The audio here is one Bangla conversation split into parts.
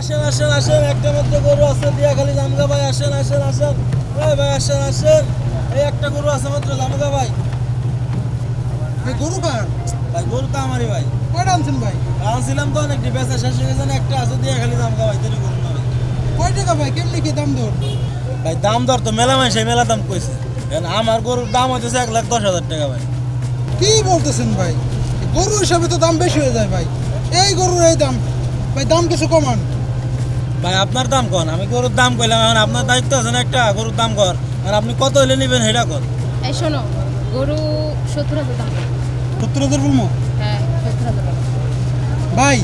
আসেন আসেন আসেন একটা মাত্র গরু আছে দিয়া খালি জামগা ভাই আসেন আসেন আসেন। এই ভাই আসেন আসেন। এই একটা গরু আছে মাত্র জামগা ভাই। গরু কার? ভাই গরু তো আমারই ভাই। কয়টা আনছেন ভাই? আনছিলাম তো অনেকটি বেচা শেষ হয়ে গেছে একটা আছে দিয়া খালি জামগা ভাই দেরি করুন না ভাই কয় টাকা ভাই? কেমনি কি দাম দর? ভাই দাম দর তো মেলা মাসে মেলা দাম কইছে। আমার গরুর দাম হচ্ছে এক লাখ দশ হাজার টাকা ভাই। কি বলতেছেন ভাই? গরু হিসাবে তো দাম বেশি হয়ে যায় ভাই। এই গরুর এই দাম। ভাই দাম কিছু কমান। ভাই আপনার দাম কন? আমি গরুর দাম কইলাম এখন আপনার দায়িত্ব আছে না একটা? গরুর দাম কর। আর আপনি কত হলে নেবেন সেটা কর এই শোনো গরু সত্তর হাজার দাম। সত্তর হাজার বলব? হ্যাঁ সত্তর হাজার ভাই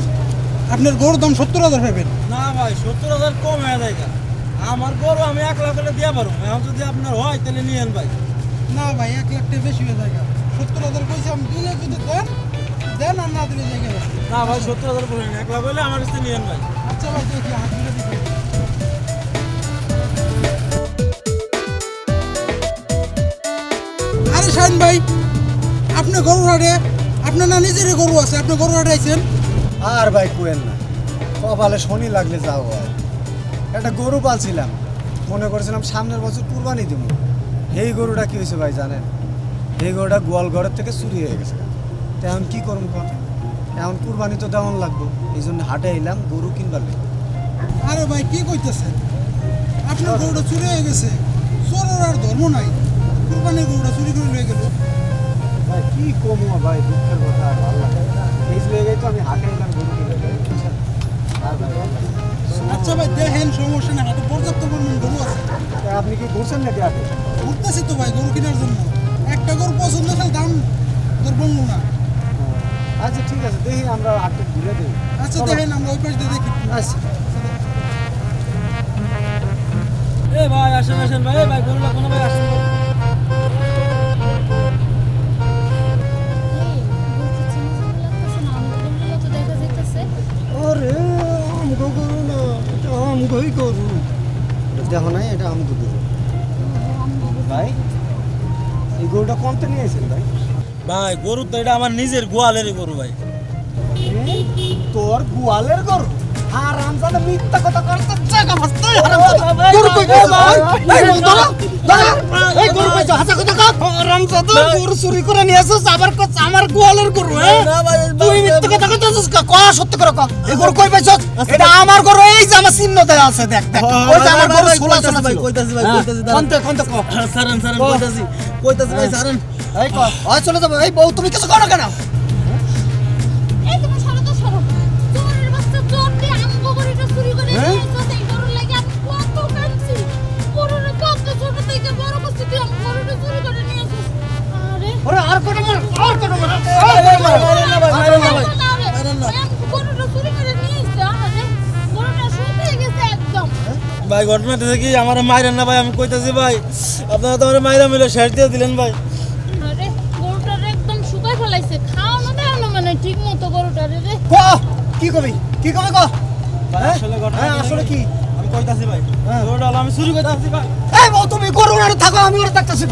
আপনার গরুর দাম সত্তর হাজার পাবেন না ভাই সত্তর হাজার কম হয়ে যায়? আমার গরু আমি এক লাখ হলে দিয়ে পারব। এখন যদি আপনার হয় তাহলে নিয়েন ভাই। না ভাই এক লাখ টাকা বেশি হয়ে যায় সত্তর হাজার কইছি আমি দিলে যদি দেন দেন আর না দিলে জায়গা না ভাই সত্তর হাজার বলেন। এক লাখ হলে আমার কাছে নিয়েন ভাই। আরে শাহিন ভাই, আপনি গরু হাটে, আপনার না নিজেরই গরু আছে, আপনি গরু হাটে আর ভাই কুয়েন না, কপালে শনি লাগলে যাও হয় একটা গরু পালছিলাম, মনে করেছিলাম সামনের বছর কুরবানি দেবো। এই গরুটা কি হয়েছে ভাই জানেন? এই গরুটা গোয়াল ঘরের থেকে চুরি হয়ে গেছে। এখন কি করুন কত এখন কুরবানি তো দেওয়ান লাগবো। এই জন্য হাটে এলাম গরু কিনবার আরে ভাই কি কইতেছেন? আপনার গরুটা চুরি হয়ে গেছে। চোরের আর ধর্ম নাই। কুরবানির গরুটা চুরি করে লয়ে গেল। ভাই কি কমো ভাই দুঃখের কথা আর ভালো লাগে এই লেগেই তো আমি হাটে এলাম গরু কিনতে বুঝছেন? আর ভাই, আচ্ছা ভাই দেখেন সমস্যা না হাটে পর্যাপ্ত পরিমাণ গরু আছে। তা আপনি কি ঘুরছেন নাকি হাটে? ঘুরতেছি তো ভাই গরু কেনার জন্য। একটা গরু পছন্দ হলে দাম তোর বলব না। আচ্ছা ঠিক আছে দেখি আমরা হাটে ঘুরে দিই আচ্ছা দেখেন আমরা ওই পাশ দিয়ে দেখি। আচ্ছা। এ ভাই আসেন আসেন ভাই ভাই গরুটা কোনো ভাই আসেন। আমগোই গরু। দেখো নাই এটা আমগো ভাই এই গরুটা কমতে নিয়েছেন ভাই? ভাই গরু তো এটা আমার নিজের গোয়ালেরই গরু ভাই। তোর গোয়ালের গরু? আর আমজাদা মিথ্যা কথা করতে জায়গা বাঁচতে গরু কই গেছে এই ধরো ধরো এই গরু কইছো হাসা কথা কও রামজাদা গরু চুরি করে নিয়ে আসছ আবার কছ আমার গোয়ালের গরু হ্যাঁ? তুই মিথ্যা কথা কইতেছিস কা? কয়া সত্য করে কও এই গরু কই পাইছস এটা আমার গরু এই যে আমার চিহ্ন দেয়া আছে দেখ দেখ। ওই যে আমার গরু ছোলা ছোলা ভাই কইতাছি ভাই কইতাছি। কোনতে কোনতে কও সারেন সারেন কইতাছি কইতাছি ভাই সারেন। এই চলে যাব। এই বউ তুমি কিছু করো কেন? হ্যাঁ? ভাই ঘটনাটা কি আমার মাইরেন না ভাই আমি কইতাছি ভাই। আপনারা তো আমার মাইরা মিলে শেষ দিয়ে দিলেন ভাই। ক কি কবি কি কবি ক? হ্যাঁ? আসলে হ্যাঁ, কি আমি কইতাছি ভাই। হ্যাঁ। আমি চুরি কইতাছি ভাই। এই তুমি গরু আর থাকো আমি ওর থাকতেছি